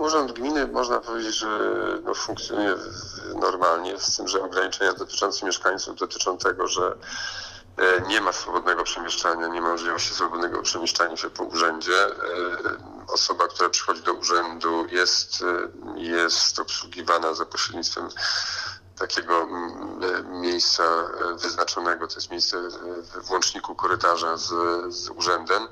Urząd Gminy można powiedzieć, że no, funkcjonuje normalnie, z tym, że ograniczenia dotyczące mieszkańców dotyczą tego, że e, nie ma swobodnego przemieszczania, nie ma możliwości swobodnego przemieszczania się po urzędzie. E, Osoba, która przychodzi do urzędu jest, e, jest obsługiwana za pośrednictwem takiego miejsca wyznaczonego, to jest miejsce w łączniku korytarza z, z urzędem,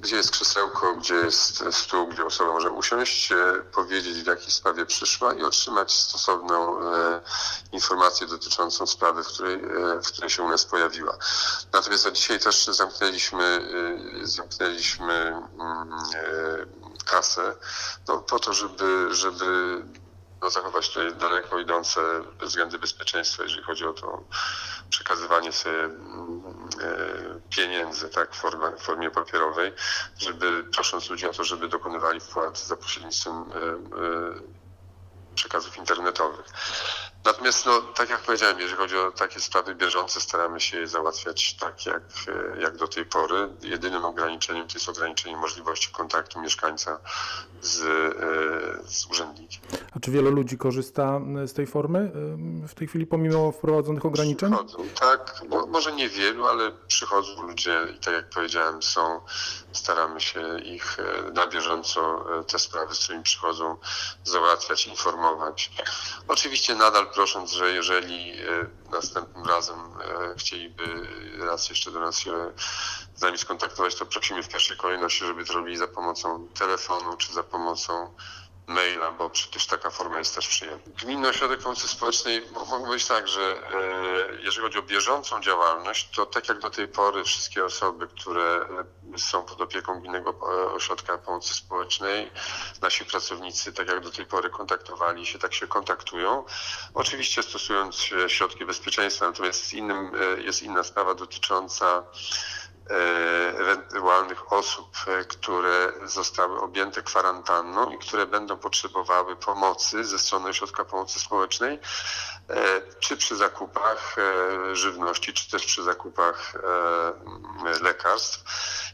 gdzie jest krzesełko, gdzie jest stół, gdzie osoba może usiąść, e, powiedzieć w jakiej sprawie przyszła i otrzymać stosowną e, informację dotyczącą sprawy, w której, e, w której się u nas pojawiła. Natomiast a dzisiaj też zamknęliśmy, zamknęliśmy mm, kasę no, po to, żeby, żeby no, zachować tutaj daleko idące względy bezpieczeństwa, jeżeli chodzi o to przekazywanie sobie mm, pieniędzy tak, w, formie, w formie papierowej, żeby prosząc ludzi o to, żeby dokonywali wpłat za pośrednictwem e, e, przekazów internetowych. Natomiast, no, tak jak powiedziałem, jeżeli chodzi o takie sprawy bieżące, staramy się je załatwiać tak, jak, e, jak do tej pory. Jedynym ograniczeniem to jest ograniczenie możliwości kontaktu mieszkańca z, e, z urzędnikiem. A czy wielu ludzi korzysta y, z tej formy w tej chwili pomimo wprowadzonych ograniczeń? Przychodzą, tak, bo, może niewielu, ale przychodzą ludzie i tak jak powiedziałem, są, staramy się ich e, na bieżąco e, te sprawy, z którymi przychodzą, załatwiać, informować. Oczywiście nadal prosząc, że jeżeli e, następnym razem e, chcieliby raz jeszcze do nas się z nami skontaktować, to prosimy w pierwszej kolejności, żeby to robili za pomocą telefonu czy za pomocą maila, bo przecież taka forma jest też przyjemna. Gminny Ośrodek Pomocy Społecznej mogę powiedzieć tak, że e, jeżeli chodzi o bieżącą działalność, to tak jak do tej pory wszystkie osoby, które e, są pod opieką Gminnego e, Ośrodka Pomocy Społecznej, nasi pracownicy tak jak do tej pory kontaktowali się, tak się kontaktują. Oczywiście stosując środki bezpieczeństwa, natomiast innym, jest inna sprawa dotycząca ewentualnych osób, e, które zostały objęte kwarantanną i które będą potrzebowały pomocy ze strony Ośrodka Pomocy Społecznej, e, czy przy zakupach e, żywności, czy też przy zakupach e, lekarstw.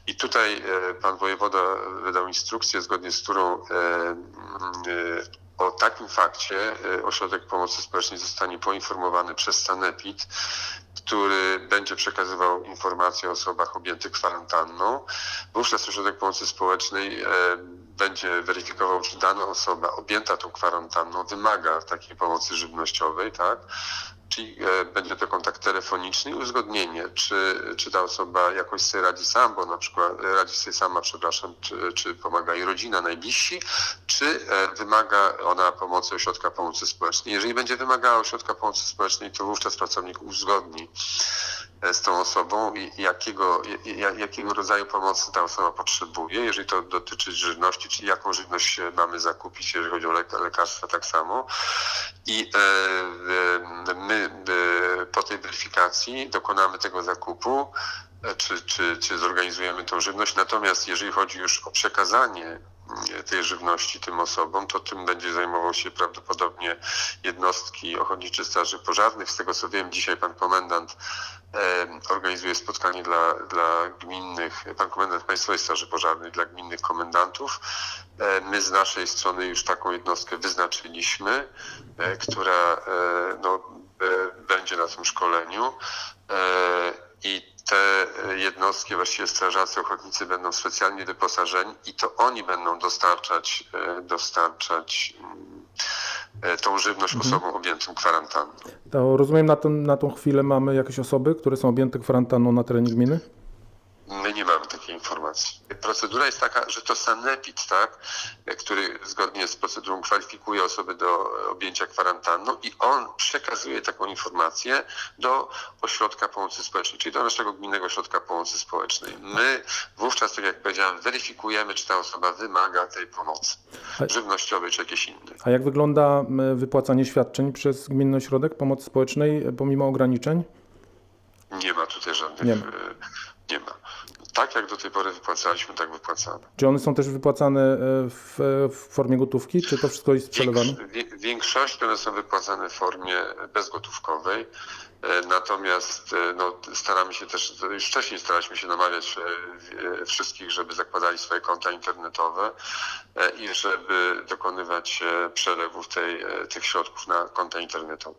I tutaj e, pan wojewoda wydał instrukcję, zgodnie z którą e, e, o takim fakcie e, Ośrodek Pomocy Społecznej zostanie poinformowany przez Sanepid, który będzie przekazywał informacje o osobach objętych kwarantanną. Wówczas Ośrodek Pomocy Społecznej będzie weryfikował, czy dana osoba objęta tą kwarantanną wymaga takiej pomocy żywnościowej, tak? Czyli e, będzie to kontakt telefoniczny i uzgodnienie, czy, czy ta osoba jakoś sobie radzi sam, bo na przykład e, radzi sobie sama, przepraszam, czy, czy pomaga jej rodzina, najbliżsi, czy e, wymaga ona pomocy ośrodka pomocy społecznej. Jeżeli będzie wymagała ośrodka pomocy społecznej, to wówczas pracownik uzgodni z tą osobą i jakiego, ja- jakiego rodzaju pomocy ta osoba potrzebuje, jeżeli to dotyczy żywności, czyli jaką żywność e, mamy zakupić, jeżeli chodzi o lek- lekarstwa tak samo. I e, e, my e, po tej weryfikacji dokonamy tego zakupu, e, czy, czy, czy zorganizujemy tą żywność. Natomiast jeżeli chodzi już o przekazanie tej żywności tym osobom, to tym będzie zajmował się prawdopodobnie jednostki ochotnicze straży pożarnych. Z tego co wiem, dzisiaj pan komendant e, organizuje spotkanie dla, dla gminnych, pan komendant Państwowej Straży Pożarnej dla gminnych komendantów. E, my z naszej strony już taką jednostkę wyznaczyliśmy, e, która e, no, e, będzie na tym szkoleniu e, i te jednostki, właściwie strażacy ochotnicy będą specjalnie wyposażeni i to oni będą dostarczać, e, dostarczać mm, e, tą żywność osobom objętym kwarantanną. To rozumiem, na, ten, na tą chwilę mamy jakieś osoby, które są objęte kwarantanną na terenie gminy? My nie mamy takiej informacji. Procedura jest taka, że to sanepid, tak, który zgodnie z procedurą kwalifikuje osoby do objęcia kwarantanną i on przekazuje taką informację do ośrodka pomocy społecznej, czyli do naszego gminnego ośrodka pomocy społecznej. My wówczas, tak jak powiedziałem, weryfikujemy, czy ta osoba wymaga tej pomocy żywnościowej czy jakiejś innej. A jak wygląda wypłacanie świadczeń przez Gminny Ośrodek Pomocy Społecznej e, pomimo ograniczeń? Nie ma tutaj żadnych. Nie ma. e, Nie ma. Tak jak do tej pory wypłacaliśmy, tak wypłacamy. Czy one są też wypłacane e, w, w formie gotówki, czy to wszystko jest przelewane? Większo- wie- Większość one są wypłacane w formie bezgotówkowej. E, Natomiast e, no, staramy się też, już wcześniej staraliśmy się namawiać e, w- e, wszystkich, żeby zakładali swoje konta internetowe e, i żeby dokonywać e, przelewów tej, e, tych środków na konta internetowe.